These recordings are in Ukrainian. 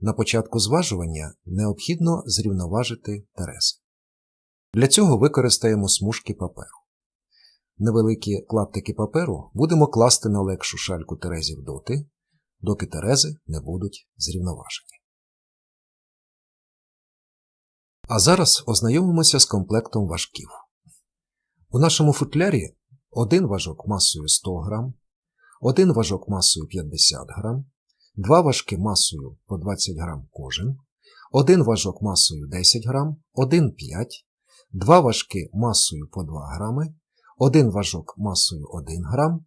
На початку зважування необхідно зрівноважити терези. Для цього використаємо смужки паперу. Невеликі клаптики паперу будемо класти на легшу шальку терезів доти, доки терези не будуть зрівноважені. А зараз ознайомимося з комплектом важків. У нашому футлярі один важок масою 100 г, один важок масою 50 г, два важки масою по 20 г кожен, один важок масою 10 г, один 5, два важки масою по 2 г, один важок масою 1 г,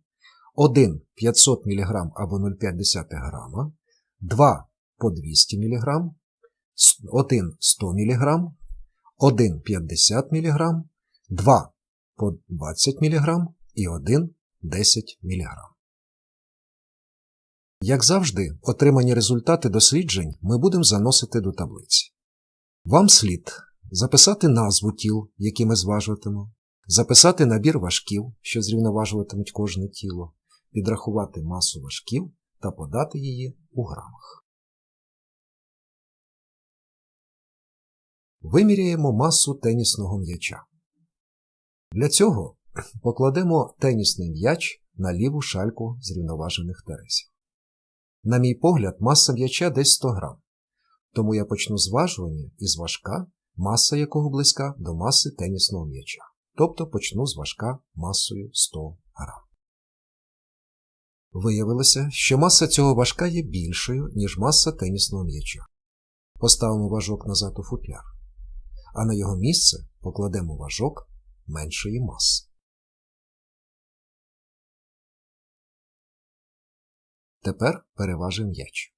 один 500 мг або 0,5 г, два по 200 мг, один 100 мг, один 50 мг, два по 20 мг і один 10 мг. Як завжди, отримані результати досліджень ми будемо заносити до таблиці. Вам слід записати назву тіл, які ми зважуватимемо, записати набір важків, що зрівноважуватимуть кожне тіло, підрахувати масу важків та подати її у грамах. Виміряємо масу тенісного м'яча. Для цього покладемо тенісний м'яч на ліву шальку зрівноважених тересів. На мій погляд, маса м'яча десь 100 грам, тому я почну зважування із важка, маса якого близька до маси тенісного м'яча, тобто почну з важка масою 100 грам. Виявилося, що маса цього важка є більшою, ніж маса тенісного м'яча. Поставимо важок назад у футляр, а на його місце покладемо важок меншої маси. Тепер переважимо м'яч.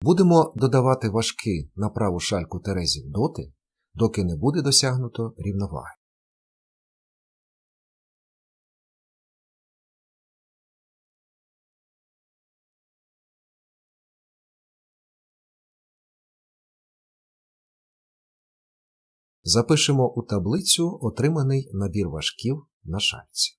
Будемо додавати важки на праву шальку терезів доти, доки не буде досягнуто рівноваги. Запишемо у таблицю отриманий набір важків на шальці.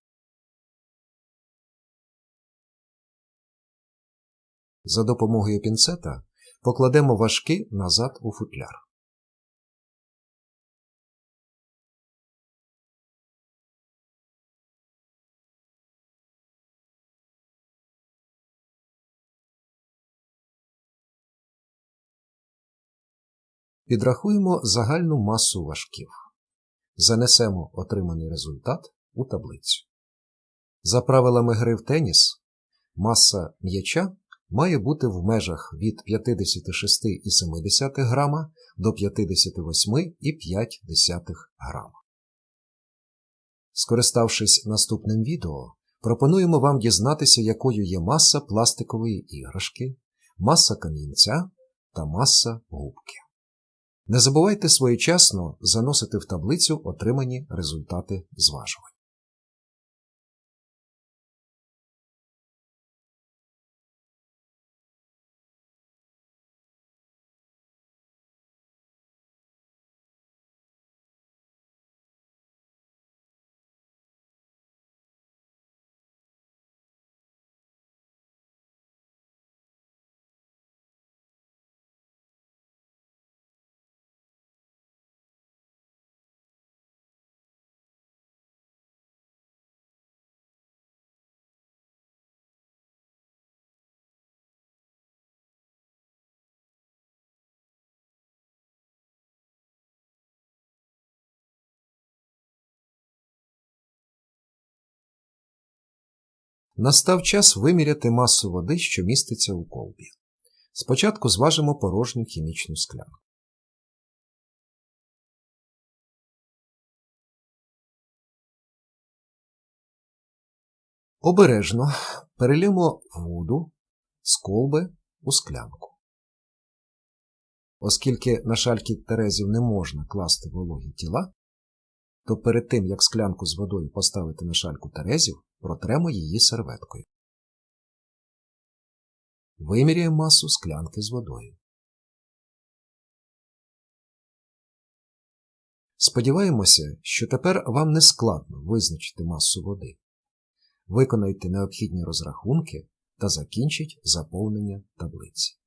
За допомогою пінцета покладемо важки назад у футляр. Підрахуємо загальну масу важків. Занесемо отриманий результат у таблицю. За правилами гри в теніс, маса м'яча має бути в межах від 56,7 грама до 58,5 грама. Скориставшись наступним відео, пропонуємо вам дізнатися, якою є маса пластикової іграшки, маса камінця та маса губки. Не забувайте своєчасно заносити в таблицю отримані результати зважувань. Настав час виміряти масу води, що міститься у колбі. Спочатку зважимо порожню хімічну склянку. Обережно перелємо воду з колби у склянку. Оскільки на шальки терезів не можна класти вологі тіла, то перед тим, як склянку з водою поставити на шальку терезів, протремо її серветкою. Виміряємо масу склянки з водою. Сподіваємося, що тепер вам не складно визначити масу води. Виконайте необхідні розрахунки та закінчіть заповнення таблиці.